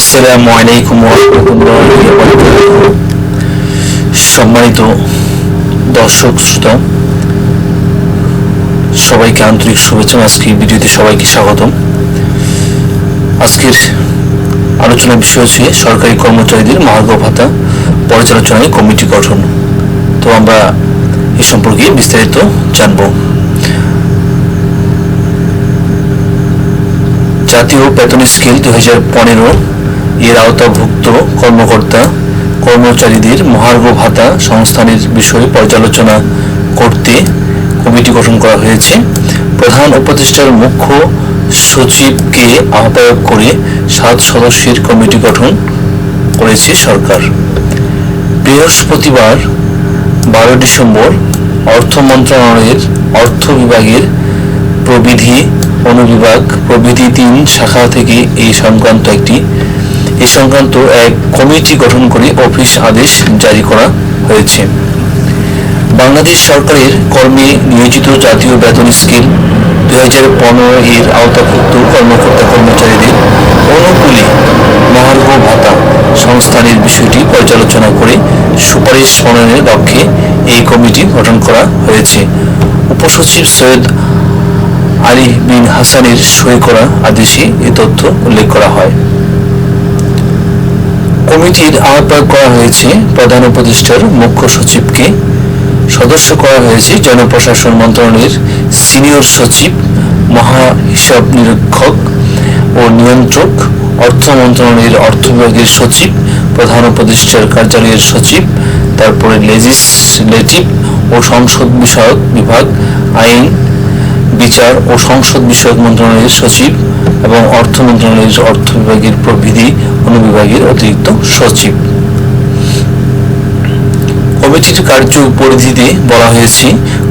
আসসালামু আলাইকুম সম্মানিত দর্শক, শ্রোতা, সবাইকে আন্তরিক শুভেচ্ছা। আজকের ভিডিওতে সবাইকে স্বাগতম। আজকের আলোচনার বিষয় হচ্ছে সরকারি কর্মচারীদের মহার্ঘ ভাতা পর্যালোচনায় কমিটি গঠন। তো আমরা এ সম্পর্কে বিস্তারিত জানব। জাতীয় বেতন স্কেল দুই হাজার পনেরো এর আওতাভুক্ত কর্মকর্তা, কর্মচারীদের মহার্ঘ ভাতা সংস্থানের বিষয়ে পর্যালোচনা করতে কমিটি গঠন করা হয়েছে। প্রধান উপদেষ্টার মুখ্য সচিবকে আহ্বায়ক করে সাত সদস্যের কমিটি গঠন করেছে সরকার। বৃহস্পতিবার বারো ডিসেম্বর অর্থ মন্ত্রণালয়ের অর্থ বিভাগের প্রবিধি অনুবিভাগ প্রভৃতি তিন শাখা থেকে এই সংক্রান্ত একটি। এই সংক্রান্ত এক কমিটি গঠন করে অফিস আদেশ জারি করা হয়েছে। বাংলাদেশ সরকারের কর্মে নিয়োজিত জাতীয় বেতন স্কেল দুই হাজার পনেরো এর আওতাভুক্ত কর্মকর্তা কর্মচারীদের অনুকূলে মহার্ঘ ভাতা সংস্থানের বিষয়টি পর্যালোচনা করে সুপারিশ প্রণয়নের লক্ষ্যে এই কমিটি গঠন করা হয়েছে। উপসচিব সৈয়দ আলী বিন হাসানের সই করা আদেশে এ তথ্য উল্লেখ করা হয়। কমিটির আহ্বায়ক করা হয়েছে প্রধান উপদেষ্টার মুখ্য সচিবকে। সদস্য করা হয়েছে জনপ্রশাসন মন্ত্রণালয়ের সিনিয়র সচিব মহা হিসাব নিরীক্ষক ও নিয়ন্ত্রক, অর্থ মন্ত্রণালয়ের অর্থ বিভাগের সচিব, প্রধান উপদেষ্টার কার্যালয়ের সচিব, তারপরে লেজিসলেটিভ ও সংসদ বিষয়ক বিভাগ, আইন বিচার ও সংসদ বিষয়ক মন্ত্রণালয়ের সচিব এবং অর্থ মন্ত্রণালয়ের অর্থ বিভাগের প্রবিধি অনুবিভাগের অতিরিক্ত সচিব। কমিটির কার্য পরিধিতে বলা হয়েছে,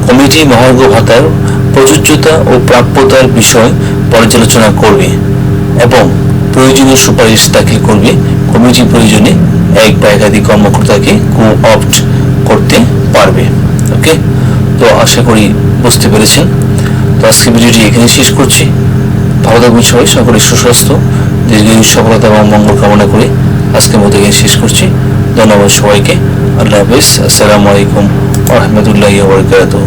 কমিটি মহার্ঘ ভাতার প্রযোজ্যতা ও প্রাপ্যতার বিষয় পর্যালোচনা করবে এবং প্রয়োজনীয় সুপারিশ দাখিল করবে। কমিটি প্রয়োজনে এক বা একাধিক কর্মকর্তাকে কো অপ্ট করতে পারবে। ওকে? তো আশা করি বুঝতে পেরেছেন। তো আজকে ভিডিওটি এখানে শেষ করছি। ভালো থাকবেন সবাই সকলের সুস্বাস্থ্য, দীর্ঘদিন সফলতা এবং মঙ্গল কামনা করে আজকের মতো এখানে শেষ করছি। ধন্যবাদ সবাইকে, আল্লাহ হাফিজ, আসসালামু আলাইকুম রহমতুল্লাহ বরকাতুহ।